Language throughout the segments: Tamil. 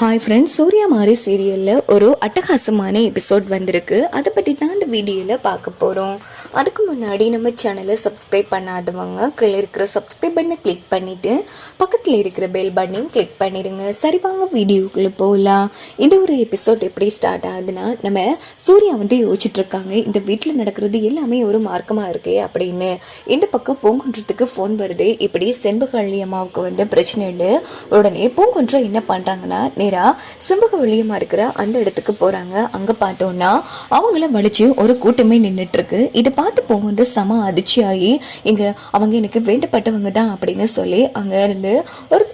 ஹாய் ஃப்ரெண்ட்ஸ் சூர்யா மாரி சீரியலில் ஒரு அட்டகாசமான எபிசோட் வந்திருக்கு. அதை பற்றி தான் இந்த வீடியோவில் பார்க்க போகிறோம் அதுக்கு முன்னாடி நம்ம சேனலை சப்ஸ்கிரைப் பண்ணாதவங்க கீழே இருக்கிற சப்ஸ்கிரைப் பண்ணை கிளிக் பண்ணிவிட்டு பக்கத்தில் இருக்கிற பெல் பட்டனையும் கிளிக் பண்ணிடுங்க சரி வாங்க வீடியோக்குள்ளே போகலாம் இந்த ஒரு எபிசோட் எப்படி ஸ்டார்ட் ஆகுதுன்னா நம்ம சூர்யா வந்து யோசிச்சுட்ருக்காங்க இந்த வீட்டில் நடக்கிறது எல்லாமே ஒரு மார்க்கமாக இருக்கே அப்படின்னு. இந்த பக்கம் பூங்குன்றத்துக்கு ஃபோன் வருது. இப்படி செண்பகவள்ளி அம்மாவுக்கு வந்து பிரச்சனைன்னு உடனே பூங்குன்றம் என்ன பண்ணுறாங்கன்னா நேராக வழியமாக இருக்கிற அந்த இடத்துக்கு போகிறாங்க அங்கே பார்த்தோன்னா அவங்கள வலிச்சு ஒரு கூட்டமே நின்றுட்டுருக்கு இதை பார்த்து சம செம அதிர்ச்சியாகி இங்கே அவங்க எனக்கு வேண்டப்பட்டவங்க தான் அப்படின்னு சொல்லி அங்கே இருந்து ஒரு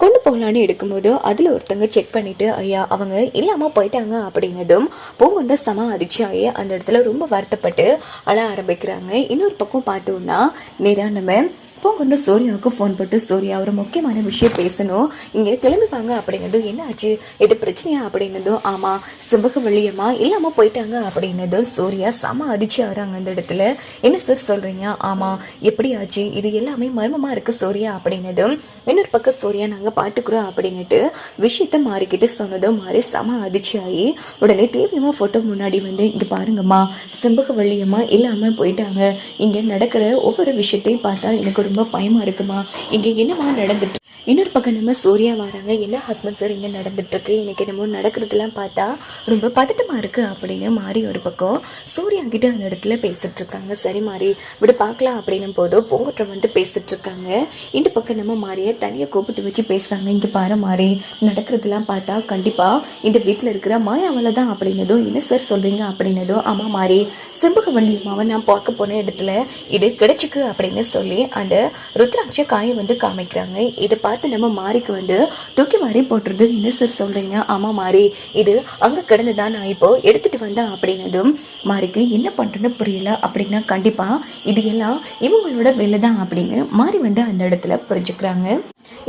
கொண்டு போகலான்னு எடுக்கும்போது அதில் ஒருத்தங்க செக் பண்ணிவிட்டு ஐயா அவங்க இல்லாமல் போயிட்டாங்க அப்படின்னதும் பூங்குண்ட சம அதிர்ச்சியாகி அந்த இடத்துல ரொம்ப வருத்தப்பட்டு அழ ஆரம்பிக்கிறாங்க. இன்னொரு பக்கம் பார்த்தோம்னா நேராக நம்ம பூங்கொண்டு சூர்யாவுக்கு ஃபோன் போட்டு சூர்யா ஒரு முக்கியமான விஷயம் பேசணும். இங்கே கிளம்பிப்பாங்க அப்படிங்கிறது என்ன ஆச்சு எது பிரச்சனையா? அப்படின்னதும் ஆமாம் சிவகவள்ளியம்மா இல்லாமல் போயிட்டாங்க. அப்படின்னதும் சூர்யா செம அதிர்ச்சி ஆகிறாங்க அந்த இடத்துல. என்ன சார் சொல்கிறீங்க ஆமாம் எப்படி ஆச்சு இது எல்லாமே மர்மமாக இருக்குது சூர்யா அப்படின்னதும் இன்னொரு பக்கம் சூர்யா நாங்கள் பார்த்துக்குறோம் அப்படின்னுட்டு விஷயத்த மாறிக்கிட்டு சொன்னதும் மாறி செம அதிர்ச்சி ஆகி உடனே தேவியம்மா ஃபோட்டோ முன்னாடி வந்து இங்கே பாருங்கம்மா செம்பகவள்ளியம்மா இல்லாமல் போயிட்டாங்க. இங்கே நடக்கிற ஒவ்வொரு விஷயத்தையும் பார்த்தா எனக்கு ஒரு ரொம்ப பயமாக இருக்குமா? இங்கே என்னமா நடந்துட்டு இன்னொரு பக்கம் நம்ம சூர்யா வராங்க. என்ன ஹஸ்பண்ட் சார் இங்கே நடந்துட்டுருக்கு? எனக்கு என்னமோ நடக்கிறதுலாம் பார்த்தா ரொம்ப பதட்டமாக இருக்குது அப்படின்னு மாறி ஒரு பக்கம் சூர்யா கிட்ட அந்த இடத்துல பேசிகிட்ருக்காங்க சரி மாறி விட பார்க்கலாம் அப்படின்னும் போதும் பொங்கட்டம் வந்து பேசிகிட்ருக்காங்க இந்த பக்கம் நம்ம மாறியை தனியாக கூப்பிட்டு வச்சு பேசுகிறாங்க இங்கே பாரு மாறி நடக்கிறதுலாம் பார்த்தா கண்டிப்பாக இந்த வீட்டில் இருக்கிற மாயாவில் தான் அப்படின்னதும் என்ன சார் சொல்கிறீங்க அப்படின்னதும் ஆமாம் மாறி. செம்பகவள்ளி அம்மாவை நான் பார்க்க போன இடத்துல இது கிடைச்சிக்கு அப்படின்னு சொல்லி அந்த ருத்ராட்ச காயை வந்து காமிக்கிறாங்க. இதை பார்த்து நம்ம மாரிக்கு வந்து தூக்கி மாறி போட்டுருது என்ன சார் சொல்றீங்க? ஆமா மாறி இது அங்க கிடந்து தான் நான் இப்போ எடுத்துட்டு வந்தேன் அப்படின்னதும் மாரிக்கு என்ன பண்ணுறேன்னு புரியல. அப்படின்னா கண்டிப்பா இது எல்லாம் இவங்களோட வேலை தான் அப்படின்னு மாறி வந்து அந்த இடத்துல புரிஞ்சுக்கிறாங்க.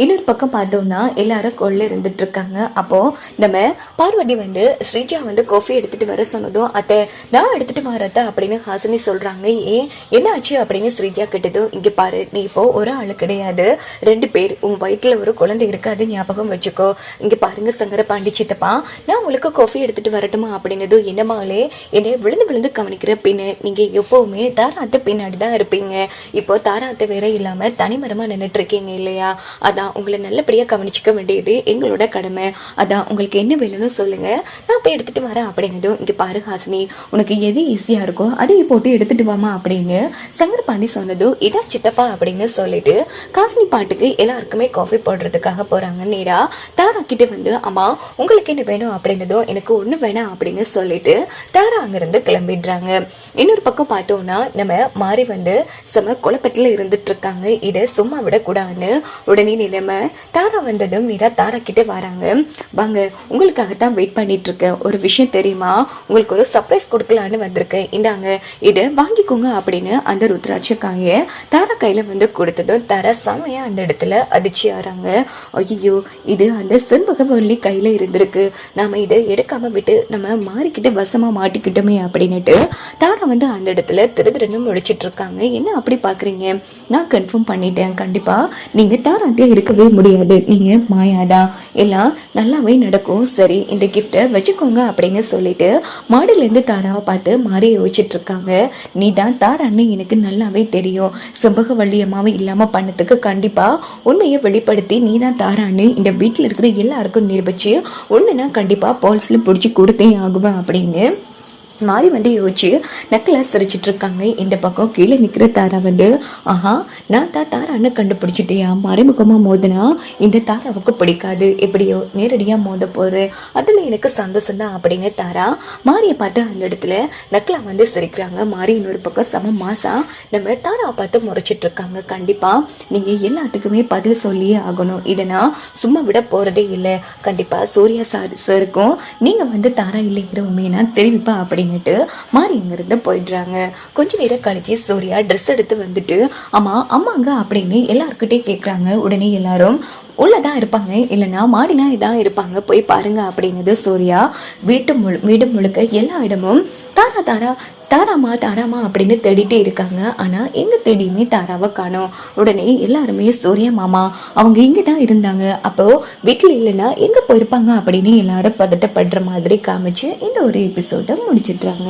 இன்னொரு பக்கம் பார்த்தோம்னா எல்லாரும் கொள்ள இருந்துட்டு இருக்காங்க. அப்போ நம்ம பார்வதி வந்து ஸ்ரீஜா வந்து காஃபி எடுத்துட்டு வர சொன்னதும் அத்தை நான் எடுத்துட்டு வரத அப்படின்னு ஹாசினி சொல்றாங்க. ஏன்? என்ன ஆச்சு? அப்படின்னு ஸ்ரீஜா கேட்டதும் இங்க பாரு நீ இப்போ ஒரு ஆளு கிடையாது. ரெண்டு பேர் உன் வயிற்றுல ஒரு குழந்தை இருக்காது ஞாபகம் வச்சுக்கோ. இங்க பாருங்க சங்கர பாண்டி சித்தப்பா. நான் உங்களுக்கு காஃபி எடுத்துட்டு வரட்டுமா அப்படின்னதும் என்னமாலே என்னை விழுந்து விழுந்து கவனிக்கிற பின்ன நீங்க எப்பவுமே தாராத்த பின்னாடி தான் இருப்பீங்க. இப்போ தாராத்த வேற இல்லாம தனிமரமா நின்றுட்டு இருக்கீங்க இல்லையா? அதான் உங்களை நல்லபடியாக கவனிச்சிக்க வேண்டியது எங்களோட கடமை. அதான் உங்களுக்கு என்ன வேணும்னு சொல்லுங்க. நான் போய் எடுத்துட்டு வரேன் அப்படின்னதும் இங்கே பாரு ஹாசினி உனக்கு எது ஈஸியாக இருக்கோ அதையும் போட்டு எடுத்துட்டு வாமா அப்படின்னு சங்கர் பாண்டி சொன்னதும் இதான் சித்தப்பா அப்படின்னு சொல்லிட்டு காசினி பாட்டுக்கு எல்லாருக்குமே காஃபி போடுறதுக்காக போறாங்க. நேரா தாரா கிட்ட வந்து அம்மா உங்களுக்கு என்ன வேணும் அப்படின்னதும் எனக்கு ஒன்று வேணாம் அப்படின்னு சொல்லிட்டு தாரா அங்கிருந்து கிளம்பிடுறாங்க. இன்னொரு பக்கம் பார்த்தோம்னா நம்ம மாறி வந்து செம குழப்பத்தில் இருந்துட்டு இருக்காங்க இதை சும்மா விடக்கூடாதுன்னு உடனே நிலைமை தாரா வந்ததும் மீரா தாரா கிட்ட வராங்க. வாங்க உங்களுக்காக தான் வெயிட் பண்ணிட்டு இருக்கேன் ஒரு விஷயம் தெரியுமா? உங்களுக்கு ஒரு சர்ப்ரைஸ் கொடுக்கலான்னு வந்திருக்கேன். இந்தாங்க இதை வாங்கிக்கோங்க அப்படின்னு அந்த ருத்ராட்ச தாரா கையில வந்து கொடுத்ததும் தாரா செமையா அந்த இடத்துல அதிர்ச்சி ஆறாங்க. ஐயோ இது அந்த செண்பகவல்லி கையில இருந்திருக்கு. நாம இதை எடுக்காம விட்டு நம்ம மாறிக்கிட்டு வசமா மாட்டிக்கிட்டோமே அப்படின்னுட்டு தாரா வந்து அந்த இடத்துல திருதிருன்னு முடிச்சிட்டு இருக்காங்க. என்ன அப்படி பாக்குறீங்க? நான் கன்ஃபார்ம் பண்ணிட்டேன். கண்டிப்பா நீங்க தாராத்தே இருக்கவே முடியாது. நீங்க மாயாதான் எல்லாம் நல்லாவே நடக்கும். சரி இந்த கிஃப்ட்டை வச்சுக்கோங்க அப்படின்னு சொல்லிட்டு மாடிலேருந்து தாராவை பார்த்து மாறி யோசிச்சுட்டு இருக்காங்க. நீ தான் தாரான்னு எனக்கு நல்லாவே தெரியும். செம்பகவள்ளி அம்மாவை இல்லாம பண்ணதுக்கு கண்டிப்பாக உண்மையை வெளிப்படுத்தி நீ தான் தாரான்னு இந்த வீட்டில் இருக்கிற எல்லாருக்கும் நிரூபிச்சு ஒன்றுனா கண்டிப்பாக பால்ஸில் பிடிச்சி கொடுத்தே ஆகுவேன் அப்படின்னு மாறி வந்து யோசிச்சு நக்கலாக சிரிச்சிட்டு இருக்காங்க இந்த பக்கம் கீழே நிற்கிற தாரா வந்து ஆஹா நான் தான் தாரான்னு கண்டுபிடிச்சிட்டியா? மறைமுகமாக மோதினா இந்த தாராவுக்கு பிடிக்காது. எப்படியோ நேரடியாக மோத போகிறேன் அதில் எனக்கு சந்தோஷம் தான் அப்படின்னு தாரா மாரியை பார்த்து அந்த இடத்துல நக்கலா வந்து சிரிக்கிறாங்க. மாறி இன்னொரு பக்கம் சம மாசா நம்ம தாராவை பார்த்து முறைச்சிட்டு இருக்காங்க கண்டிப்பாக நீங்கள் எல்லாத்துக்குமே பதில் சொல்லியே ஆகணும். இதை நான் சும்மா விட போகிறதே இல்லை. கண்டிப்பாக சூர்யா சார் சாருக்கும் நீங்கள் வந்து தாரா இல்லைங்கிற உண்மையை நான் தெரிவிப்பா பண்ணிட்டு மாறி அங்கேருந்து போயிடுறாங்க. கொஞ்ச நேரம் கழிச்சு சூர்யா ட்ரெஸ் எடுத்து வந்துட்டு அம்மா அம்மாங்க அப்படின்னு எல்லாருக்கிட்டே கேட்குறாங்க உடனே எல்லாரும் உள்ளதான் இருப்பாங்க இல்லைன்னா மாடினா இதான் இருப்பாங்க போய் பாருங்க அப்படின்னது சூர்யா. வீட்டு முழு வீடு முழுக்க எல்லா இடமும் தாரா தாரா தாராமா தாராமா அப்படின்னு தேடிட்டே இருக்காங்க. ஆனால் எங்கே தேடியுமே தாராவை காணோம். உடனே எல்லாருமே சூரியா மாமா அவங்க இங்கே தான் இருந்தாங்க. அப்போ வீட்டில் இல்லைன்னா எங்கே போயிருப்பாங்க அப்படின்னு எல்லாரும் பதட்டப்படுற மாதிரி காமிச்சு இந்த ஒரு எபிசோட்டை முடிச்சிட்றாங்க.